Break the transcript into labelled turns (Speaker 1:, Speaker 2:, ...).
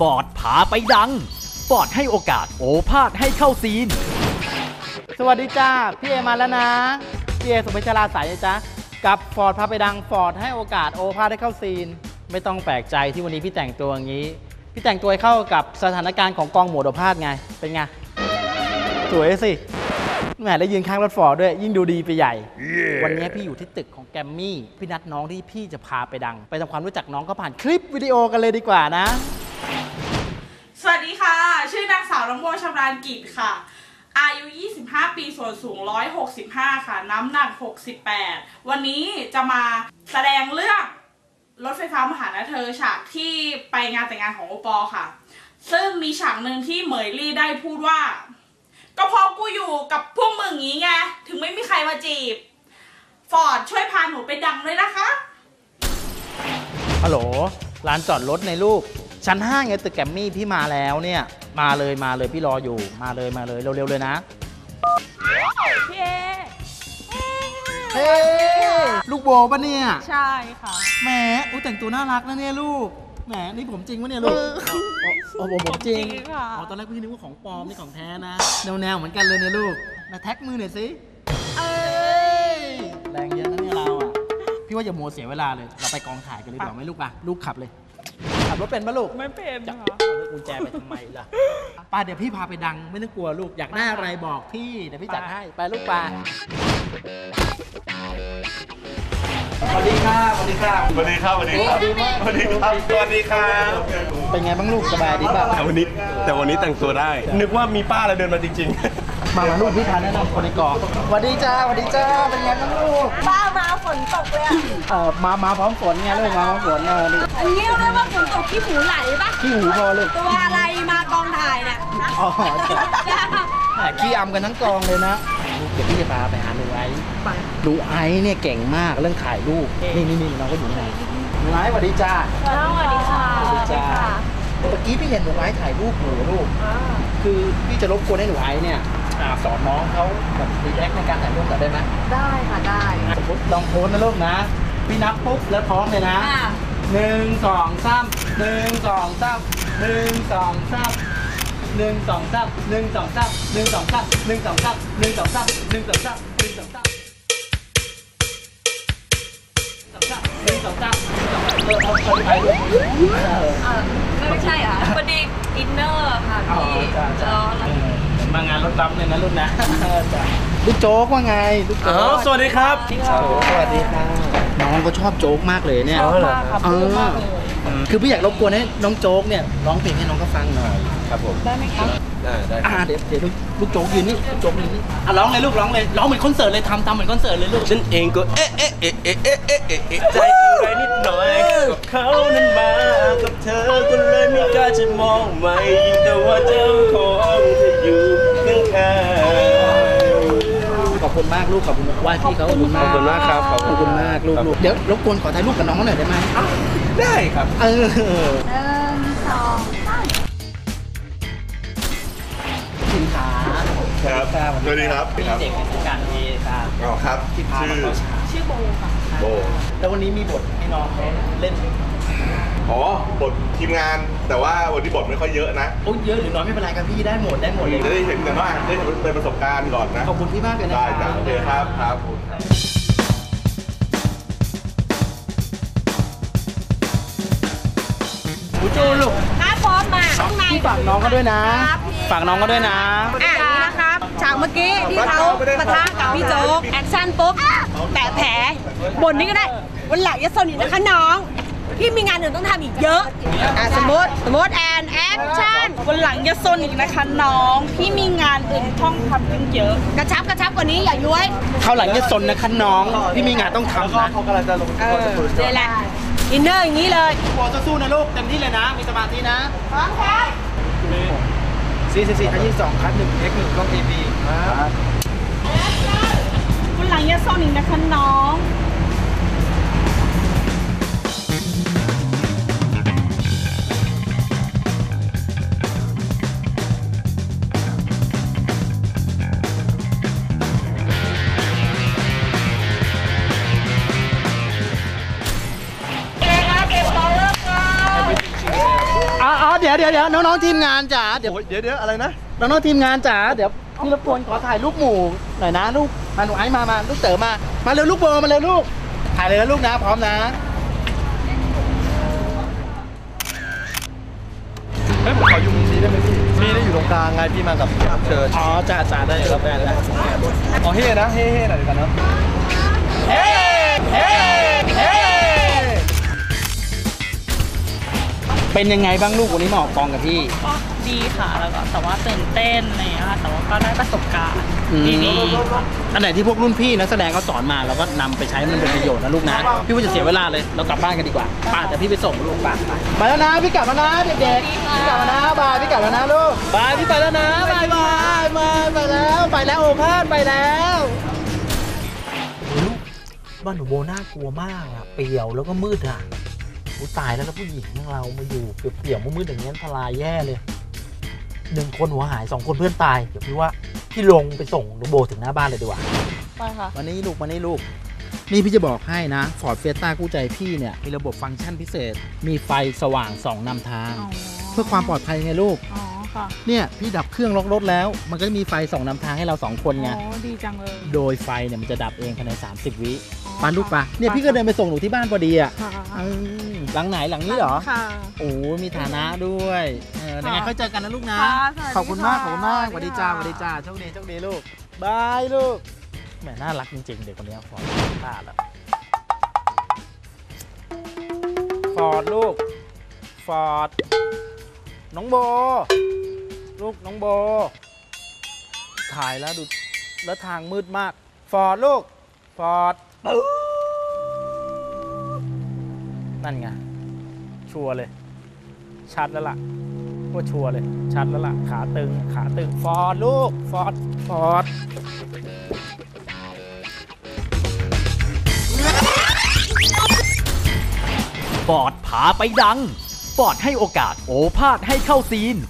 Speaker 1: ฟอร์ดพาไปดัง ฟอร์ดให้โอกาสโอภาสให้เข้าซีน
Speaker 2: สวัสดีจ้า พี่เอมาแล้วนะ พี่เอสุพิชราสายนะจ๊ะ กับฟอร์ดพาไปดัง ฟอร์ดให้โอกาสโอภาสได้เข้าซีน ไม่ต้องแปลกใจที่วันนี้พี่แต่งตัวอย่างนี้ พี่แต่งตัวให้เข้ากับสถานการณ์ของกองหมวดโอภาสไง เป็นไง สวยสิ แหมได้ยืนข้างรถฟอร์ดด้วย ยิ่งดูดีไปใหญ่วันนี้พี่อยู่ที่ตึกของแกรมมี่ พี่นัดน้องที่พี่จะพาไปดัง ไปทำความรู้จักน้องเขาผ่านคลิปวิดีโอกันเลยดีกว่านะ
Speaker 3: สวัสดีค่ะ ชื่อนางสาวน้องโมชำนาญกิจค่ะ อายุ 25 ปีส่วนสูง 165 ค่ะ น้ำหนัก 68 วันนี้จะมาแสดงเรื่องรถไฟฟ้ามาหานะเธอฉากที่ไปงานแต่งงานของโอปอค่ะ ซึ่งมีฉากหนึ่งที่เหมยลี่ได้พูดว่า ก็เพราะกูอยู่กับพวกมึงอย่างนี้ไง ถึงไม่มีใครมาจีบ ฟอร์ดช่วยพาหนูไปดังเลยนะคะ
Speaker 2: ฮัลโหลร้านจอดรถในลูก ชั้นห้าไงตึกแกรมมี่พี่มาแล้วเนี่ย มาเลยมาเลยพี่รออยู่ มาเลยมาเลยเร็วๆเลยนะ
Speaker 3: พี่เอ
Speaker 2: เฮ้ลูกโบปะเนี่ย
Speaker 3: ใช่ค่ะ
Speaker 2: แหมอุ้ยแต่งตัวน่ารักนะเนี่ยลูกแหมนี่ผมจริงปะเนี่ยลูกโอ้โหผมจริง
Speaker 3: ผมจริงค่ะ
Speaker 2: อ๋อตอนแรกพี่นึกว่าของปลอมนี่ของแท้นะแนวแนวๆเหมือนกันเลยเนี่ยลูกมาแท็กมือหน่อยสิ
Speaker 3: เอ้ย
Speaker 2: แรงเยอะนะเนี่ยเราอะพี่ว่าอย่าโมวเสียเวลาเลย เราไปกองถ่ายกันเลยดีกว่าไหมลูกอะลูกขับเลยขับ รถเป็นปะลูก
Speaker 3: ไม่เป็น
Speaker 2: จะ
Speaker 3: ค่ะ
Speaker 2: เอากุญแจไปทำไมล่ะป้าเดี๋ยวพี่พาไปดังไม่ต้องกลัวลูกอยากได้อะไรบอกพี่เดี๋ยวพี่จัดให้ไปลูกปลาสวัสดีครับสวัสดีครับ
Speaker 4: สวัสดีครับสวัสดีครับสวัสดีครับสวัสดีครับ
Speaker 2: เป็นไงบ้างลูกสบายดีป่ะ
Speaker 4: แต่วันนี้แต่วันนี้แต่งตัวได้ นึกว่ามีป้าอะไรเดินมาจริง
Speaker 2: มามาลูกพี่พาแนะนำคนในกองสวัสดีจ้าสวัสดีจ้า เป็นไงบ้างลูก
Speaker 5: บ้ามาฝนตกเลยอะ
Speaker 2: เอ่อมา มาพร้อมฝนไงลูกมาพร้อมฝนเออนี่
Speaker 5: อันนี้เรียกว่าฝนตกที่หูไหลปะ
Speaker 2: ขี้หูพอลูก
Speaker 5: ตัวอะไรมากองถ่ายเนี่ย
Speaker 2: อ๋อจ้ะแหมขี้อำกันทั้งกองเลยนะลูกเดี๋ยวพี่จะพาไปหาลุงไอซ์ลุงไอซ์เนี่ยเก่งมากเรื่องถ่ายรูป นี่นี่นี่น้องก็อยู่นี่นะลุงไอซ์สวัสดีจ้า
Speaker 5: สวัสดีค่ะ
Speaker 2: สวัสดีจ้าเมื่อกี้พี่เห็นหนูไอซ์ถ่ายรูปอยู่ลูก คือพี่จะรบกวนให้หนูไอซ์เนี่ย อ่าสอนน้องเขาแบบรีแอคในการถ่ายรูปหน่อยได้ไหม
Speaker 5: ได้ค่ะได้
Speaker 2: สมมติลองโพสนะลูกนะ พี่นับปุ๊บแล้วพร้อมเลยนะหนึ่งสองสามหนึ่งสองสามหนึ่งสองสามหนึ่งสองสามหนึ่งสองสามหนึ่งสองสามหนึ่งสองสามหนึ่งสองสามหนึ่งสองสามหนึ่งสองสามหนึ่งสองสามหนึ่งสองสามเออเอาเอาไปด้วย
Speaker 5: นะ
Speaker 2: รุ่นนะลูกโจ๊กว่าไงลูกโจ๊
Speaker 4: กสวัสดีครับ
Speaker 2: สวัสดีครับน้องก็ชอบโจ๊กมากเลยเนี่ย
Speaker 4: ชอบมากครับ
Speaker 2: เออคือพี่อยากรบกวนให้น้องโจ๊กเนี่ยร้องเพลงให้น้องก็ฟังหน่อย
Speaker 4: ครับผม
Speaker 3: ได้ไหมครับ
Speaker 4: ได้ได้
Speaker 2: เดี๋ยวเดี๋ยวลูกโจ๊กยืนนี่โจ๊กยืนนี่อะร้องเลยลูกร้องเลยร้องเหมือนคอนเสิร์ตเลยทำทำเหมือนคอนเสิร์ตเลยลูก
Speaker 4: ฉันเองก็เอ๊ะเอ๊ะเอ๊ะเอ๊ะเอ๊ะเอ๊ะเอ๊ะใจอะไรนิดหน่อยกับเขานั้นมากับเธอก็เลยไม่กล้าจะมองไม่ยิ่งแต่ว่าเจ้าของ
Speaker 2: อบคุณมากลูกขอบคุณไหว้พี่เขาขอบคุณมาก
Speaker 4: ขอบคุณมากครับขอบ
Speaker 2: ข
Speaker 4: คุ
Speaker 2: อบ
Speaker 4: ณ
Speaker 2: คุณมากลูก
Speaker 4: ครับ
Speaker 2: ลูกเดี๋ยวรบกวนขอถ่ายรูปกับน้องหน่อยได้ไหม
Speaker 4: ได้ครับ
Speaker 2: เออ
Speaker 5: หนึ่งสองสาม
Speaker 2: สินค้า
Speaker 4: ครับสวัสดีครับ
Speaker 2: พี่เด็กในวงการเอครับ
Speaker 4: อ๋อครับ
Speaker 2: ที่พา
Speaker 4: ชื่อ
Speaker 2: มาเข้าฉาก
Speaker 3: ชื่อโบค่ะ
Speaker 4: โบ
Speaker 2: แล้ววันนี้มีบทให้น้องเขาเล่น
Speaker 6: อ๋อบททีมงานแต่ว่าวันนี้บทไม่ค่อยเยอะนะ
Speaker 2: โอ้ยเยอะหรือน้อยไม่เป็นไรครับพี่ได้หมดได้หมดเลย
Speaker 6: จะได้เห็นกันว่าได้เป็นประสบการณ์ก่อนนะ
Speaker 2: ขอบคุณพี่มากเลยนะ
Speaker 6: ได้จ้ะโอเคครับครับ
Speaker 2: หูจูนลูก
Speaker 5: ถ้าพร้อมมาข้างใน
Speaker 2: พี่ฝากน้องก็ด้วยนะ ฝากน้องก็ด้วยนะ
Speaker 5: อะอย่างนี้นะครับฉากเมื่อกี้ที่เขาปะทะกับพี่โจ๊กแอคชั่นปุ๊บแตะแผลบนนี้ก็ได้วันหลังอย่าสนอีกนะคะน้อง พี่มีงานอื่นต้องทำอีกเยอะอะสมมติสมมติแอนแอคชั่น
Speaker 3: วันหลังอย่าซนอีกนะคะน้อง พี่มีงานอื่นท่องทำตั้งเยอะ
Speaker 5: กระชับกระชับกว่านี้อย่าย้วย
Speaker 2: เขาวหลังจะสนนะคะน้องพี่มีงานต้องทำนะ
Speaker 4: เขากำลังจะลง
Speaker 5: เออนี่แหละอินเนอร์อย่างนี้เลย
Speaker 2: โบสู้ๆนะลูกเต็มที่เลยนะ มีสมาธินะ
Speaker 5: พร้อมครับ
Speaker 2: สี่สี่สี่คันยี่สองคันหนึ่งเอ็กหนึ่งกล้องเอพีครับ
Speaker 3: วันหลังอย่าซนอีกนะคะน้อง
Speaker 5: เก่งครับเก่งบอลเลิกครับ
Speaker 2: อ๋ออ๋อเดี๋ยวดี๋ยวเดี๋ยวเดี๋ยวน้องๆทีมงานจ๋าเดี๋ยว
Speaker 6: เดี๋ยวเดี๋ยวอะไรนะ
Speaker 2: น้องๆทีมงานจ๋าเดี๋ยวพี่รบกวนขอถ่ายรูปหมู่หน่อยนะลูกมาหนูไอ้มามาลูกเต๋อมามาเร็วลูกโบมาเร็วลูกถ่ายเลยนะลูกนะพร้อมนะ
Speaker 6: เฮ้ยผมขออยู่มุมนี้ได้ไหมพี่พี่ได้อยู่ตรงกลางไงพี่มากับแขกรับเชิญ
Speaker 2: อ๋อจ่าจ่าได้ครับได้ได้
Speaker 6: อ๋อเฮ้นะเฮ้เฮ้หน่อยดีกว่าเนอะ
Speaker 2: เฮ้เฮ้ เป็นยังไงบ้างลูกวันนี้มาออกกองกับพี่
Speaker 3: ก็ดีค่ะแล้วก็แต่ว่าตื่นเต้นอะไรอย่างเงี้ยค่ะแต่ว่าก็ได้ประสบการณ์
Speaker 2: อืม
Speaker 3: ดีๆค่ะ
Speaker 2: อันไหนที่พวกรุ่นพี่นักแสดงเขาสอนมาเราก็นำไปใช้มันเป็นประโยชน์นะลูกนะ พี่ว่าจะเสียเวลาเลยเรากลับบ้านกันดีกว่าป้าแต่พี่ไปส่งลูกป้าไปมาแล้วนะพี่กลับแล้วนะเด็กๆพี่กลับแล้วนะบายพี่กลับแล้วนะลูกบายพี่ไปแล้วนะบายบายบายไปแล้วไปแล้วโอภาสไปแล้ว
Speaker 7: บ้านหนูโบน่ากลัวมากอะเปี่ยวแล้วก็มืดอะ อุยตายแล้วแล้วผู้หญิงของเรามาอยู่เปลี่ยวๆมืดๆอย่างนี้ยอันตรายแย่เลยหนึ่งคนหัวหายสองคนเพื่อนตายเดี๋ยวพี่ว่าพี่ลงไปส่งหนูโบถึงหน้าบ้านเลยดีกว่า
Speaker 3: ไปค่ะ
Speaker 2: วันนี้ลูกวันนี้ลูก นี่พี่จะบอกให้นะ Ford Fiesta คู่ใจพี่เนี่ย มีระบบฟังก์ชันพิเศษ มีไฟสว่างส่องนำทาง เพื่อความปลอดภัยไงลูก
Speaker 3: อ๋อ ค่ะ
Speaker 2: เนี่ยพี่ดับเครื่องล็อกรถแล้ว มันก็จะมีไฟส่องนำทางให้เราสองคนไง
Speaker 3: อ๋อดีจังเลย
Speaker 2: โดยไฟเนี่ยมันจะดับเองภายใน 30 วิ
Speaker 3: อ๋อ
Speaker 2: ปาลูกปะเนี่ยพี่ก็เดินไปส่งหนูที่บ้านพอดีอะ
Speaker 3: ค่ะ
Speaker 2: อืมหลังไหนหลังนี้เหรอ
Speaker 3: ค่ะ
Speaker 2: โอ้มีฐานะด้วยเออยังไง
Speaker 3: ค่ะ
Speaker 2: ค่อยเจอกันนะลูกนะ
Speaker 3: ค่ะสวัสดี
Speaker 2: ขอบคุณมากขอบคุณมากส
Speaker 3: ค่ะ
Speaker 2: วัสดีจ้าสวัสดีจ้าโชคดีโชคดีลูกบายลูกแหมน่ารักจริงๆเด็กคนนี้ฟอร์ดพลาดแล้วฟอร์ดลูกฟอร์ดน้องโบ ลูกน้องโบ ถ่ายแล้วดูแล้วทางมืดมาก ฟอร์ดลูก ฟอร์ดนั่นไง ชัวร์เลย ชัดแล้วล่ะว่าชัวร์เลย ชัดแล้วล่ะ ขาตึง ขาตึง ฟอร์ดลูก ฟอร์ด ฟอร์ด
Speaker 1: ฟอดพาไปดังฟอดให้โอกาสโอภาสให้เข้าซีน